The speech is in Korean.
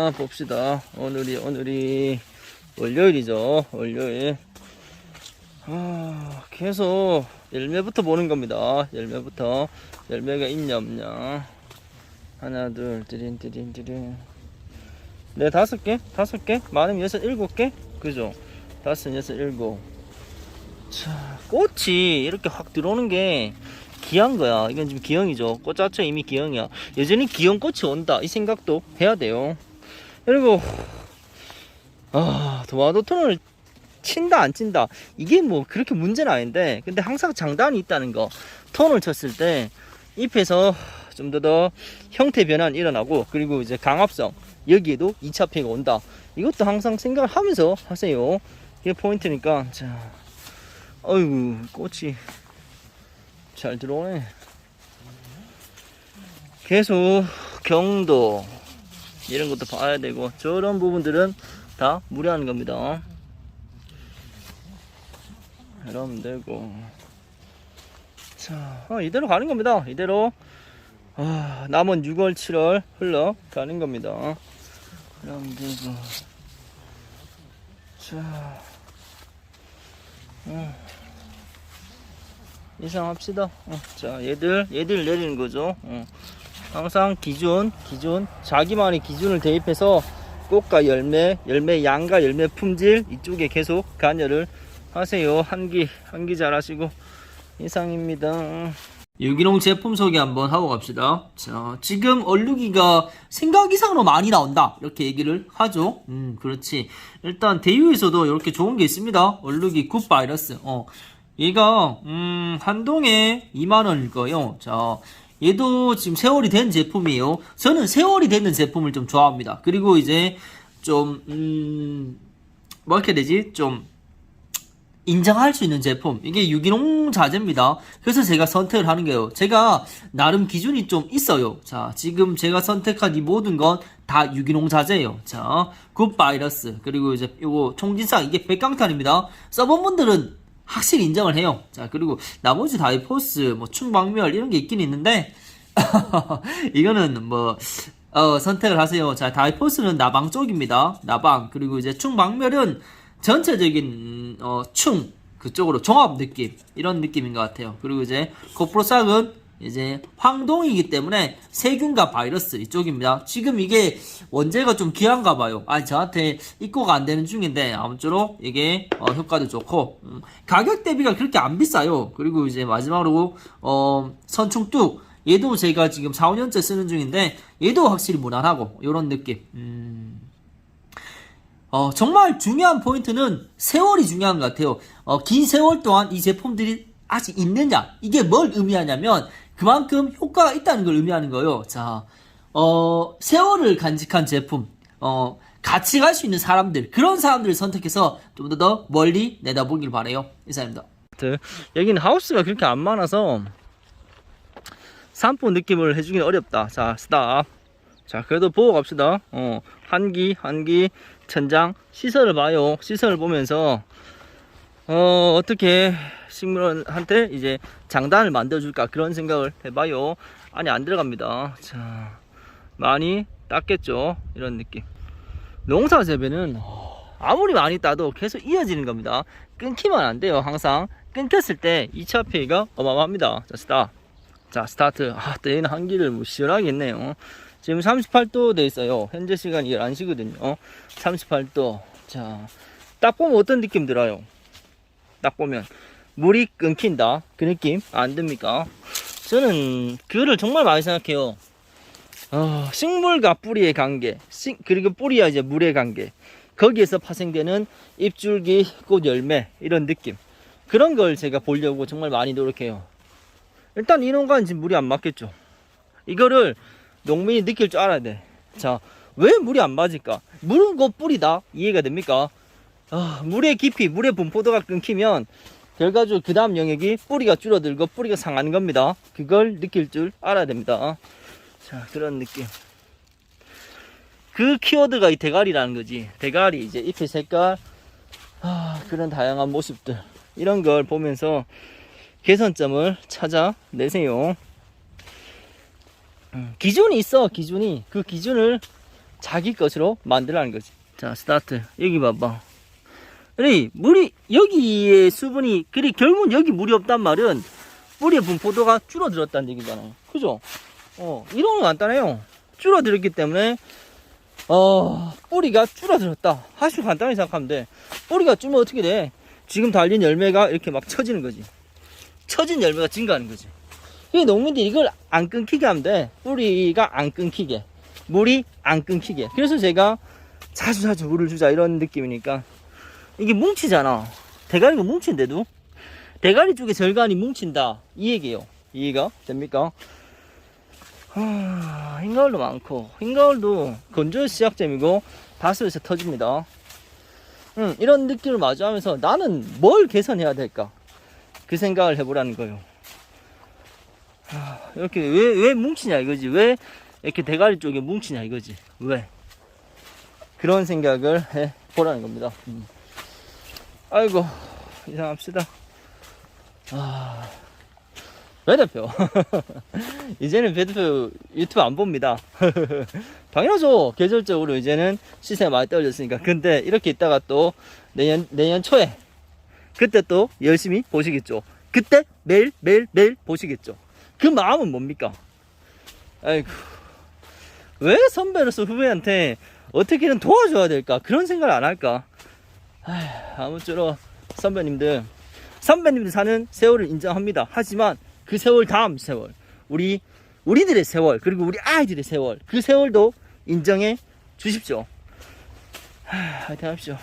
아, 봅시다. 오늘이, 오늘이 월요일이죠. 월요일. 아, 계속 열매부터 보는 겁니다. 열매부터. 열매가 있냐, 없냐. 하나, 둘, 띠린, 띠린, 띠린. 네, 다섯 개? 다섯 개? 많으면 여섯, 일곱 개? 그죠? 다섯, 여섯, 일곱. 자, 꽃이 이렇게 확 들어오는 게 기한 거야. 이건 지금 기형이죠. 꽃 자체 이미 기형이야. 여전히 기형 꽃이 온다. 이 생각도 해야 돼요. 그리고 아 도마도 톤을 친다 안 친다. 이게 뭐 그렇게 문제는 아닌데 근데 항상 장단이 있다는 거. 톤을 쳤을 때 잎에서 좀 더 더 형태 변환 일어나고 그리고 이제 강압성 여기에도 2차 피해가 온다. 이것도 항상 생각을 하면서 하세요. 이게 포인트니까. 자 어이구 꽃이 잘 들어오네. 계속 경도 이런 것도 봐야 되고 저런 부분들은 다 무리하는 겁니다. 이러면 되고. 자 어, 이대로 가는 겁니다. 이대로. 아, 남은 6월 7월 흘러가는 겁니다. 이러면 되고. 자. 어. 이상합시다. 어, 자 얘들 얘들 내리는 거죠. 어. 항상 기준, 기준, 자기만의 기준을 대입해서 꽃과 열매, 열매 양과 열매 품질 이쪽에 계속 관여를 하세요. 한기, 한기 잘 하시고 이상입니다. 유기농 제품 소개 한번 하고 갑시다. 자, 지금 얼룩이가 생각 이상으로 많이 나온다. 이렇게 얘기를 하죠. 음, 그렇지. 일단 대유에서도 이렇게 좋은 게 있습니다. 얼룩이 굿 바이러스. 어, 얘가 음, 한동에 2만 원일 거예요. 자, 얘도 지금 세월이 된 제품이에요. 저는 세월이 되는 제품을 좀 좋아합니다. 그리고 이제 좀, 음, 뭐 이렇게 되지? 좀, 인정할 수 있는 제품. 이게 유기농 자재입니다. 그래서 제가 선택을 하는 거예요. 제가 나름 기준이 좀 있어요. 자, 지금 제가 선택한 이 모든 건 다 유기농 자재예요. 자, 굿 바이러스. 그리고 이제 요거 총진상 이게 백강탄입니다. 써본 분들은 확실히 인정을 해요. 자, 그리고 나머지 다이포스, 뭐, 충방멸, 이런 게 있긴 있는데, 이거는 뭐, 어, 선택을 하세요. 자, 다이포스는 나방 쪽입니다. 나방. 그리고 이제 충방멸은 전체적인, 음, 어, 충, 그쪽으로 종합 느낌. 이런 느낌인 것 같아요. 그리고 이제, 고프로삭은 이제 황동이기 때문에 세균과 바이러스 이쪽입니다. 지금 이게 원재가 좀 귀한가 봐요. 아니 저한테 입고가 안 되는 중인데 아무쪼록 이게 어, 효과도 좋고 음, 가격 대비가 그렇게 안 비싸요. 그리고 이제 마지막으로 어, 선충뚝 얘도 제가 지금 4, 5년째 쓰는 중인데 얘도 확실히 무난하고 이런 느낌. 음, 어, 정말 중요한 포인트는 세월이 중요한 것 같아요. 어, 긴 세월 동안 이 제품들이 아직 있느냐? 이게 뭘 의미하냐면 그만큼 효과가 있다는 걸 의미하는 거예요. 자, 어, 세월을 간직한 제품, 어, 같이 갈 수 있는 사람들, 그런 사람들을 선택해서 좀더더 멀리 내다보길 바래요. 이상입니다. 여기는 하우스가 그렇게 안 많아서 산보 느낌을 해주기는 어렵다. 자, 스탑. 자, 그래도 보고 갑시다. 어, 한기, 한기, 천장, 시설을 봐요. 시설을 보면서, 어, 어떻게 식물한테 이제 장단을 만들어줄까 그런 생각을 해봐요. 안에 안 들어갑니다. 자, 많이 땄겠죠. 이런 느낌. 농사 재배는 아무리 많이 따도 계속 이어지는 겁니다. 끊기면 안 돼요. 항상 끊겼을 때 2차 피해가 어마어마합니다. 자, 스타. 자, 스타트. 아, 또 얘는 한기를 뭐 시원하게 했네요. 지금 38도 돼 있어요. 현재 시간이 11시거든요. 38도. 자, 딱 보면 어떤 느낌 들어요? 딱 보면 물이 끊긴다. 그 느낌 안 듭니까? 저는 그거를 정말 많이 생각해요. 어, 식물과 뿌리의 관계, 식- 그리고 뿌리와 이제 물의 관계, 거기에서 파생되는 잎줄기, 꽃 열매 이런 느낌 그런 걸 제가 보려고 정말 많이 노력해요. 일단 이 농가는 지금 물이 안 맞겠죠. 이거를 농민이 느낄 줄 알아야 돼. 자, 왜 물이 안 맞을까? 물은 곧 뿌리다. 이해가 됩니까? 아, 물의 깊이, 물의 분포도가 끊기면 결과적으로 그 다음 영역이 뿌리가 줄어들고 뿌리가 상하는 겁니다. 그걸 느낄 줄 알아야 됩니다. 자, 그런 느낌. 그 키워드가 이 대가리라는 거지. 대가리, 이제 잎의 색깔, 아, 그런 다양한 모습들. 이런 걸 보면서 개선점을 찾아내세요. 음, 기준이 있어, 기준이. 그 기준을 자기 것으로 만들라는 거지. 자, 스타트. 여기 봐봐. 그래, 물이, 여기에 수분이, 그래, 결국은 여기 물이 없단 말은 뿌리의 분포도가 줄어들었다는 얘기잖아요. 그죠? 어, 이런 건 간단해요. 줄어들었기 때문에, 어, 뿌리가 줄어들었다. 아주 간단하게 생각하면 돼. 뿌리가 줄면 어떻게 돼? 지금 달린 열매가 이렇게 막 처지는 거지. 처진 열매가 증가하는 거지. 이 농민들이 이걸 안 끊기게 하면 돼. 뿌리가 안 끊기게. 물이 안 끊기게. 그래서 제가 자주 자주 물을 주자 이런 느낌이니까 이게 뭉치잖아. 대가리가 뭉친데도 대가리 쪽에 절간이 뭉친다. 이 얘기예요. 이해가 됩니까? 하, 흰가을도 많고 흰가을도 건조의 시작점이고 다수에서 터집니다. 음, 이런 느낌을 마주하면서 나는 뭘 개선해야 될까? 그 생각을 해보라는 거예요. 하, 이렇게 왜, 왜 뭉치냐 이거지. 왜 이렇게 대가리 쪽에 뭉치냐 이거지. 왜? 그런 생각을 해 보라는 겁니다. 음. 아이고, 이상합시다. 아, 배 대표. 이제는 배 대표 유튜브 안 봅니다. 당연하죠. 계절적으로 이제는 시세가 많이 떨어졌으니까. 근데 이렇게 있다가 또 내년, 내년 초에 그때 또 열심히 보시겠죠. 그때 매일, 매일, 매일 보시겠죠. 그 마음은 뭡니까? 아이고. 왜 선배로서 후배한테 어떻게든 도와줘야 될까? 그런 생각을 안 할까? 아무쪼록 선배님들, 선배님들 사는 세월을 인정합니다. 하지만 그 세월 다음 세월, 우리, 우리들의 세월, 그리고 우리 아이들의 세월, 그 세월도 인정해 주십시오. 하, 화이팅 합시오.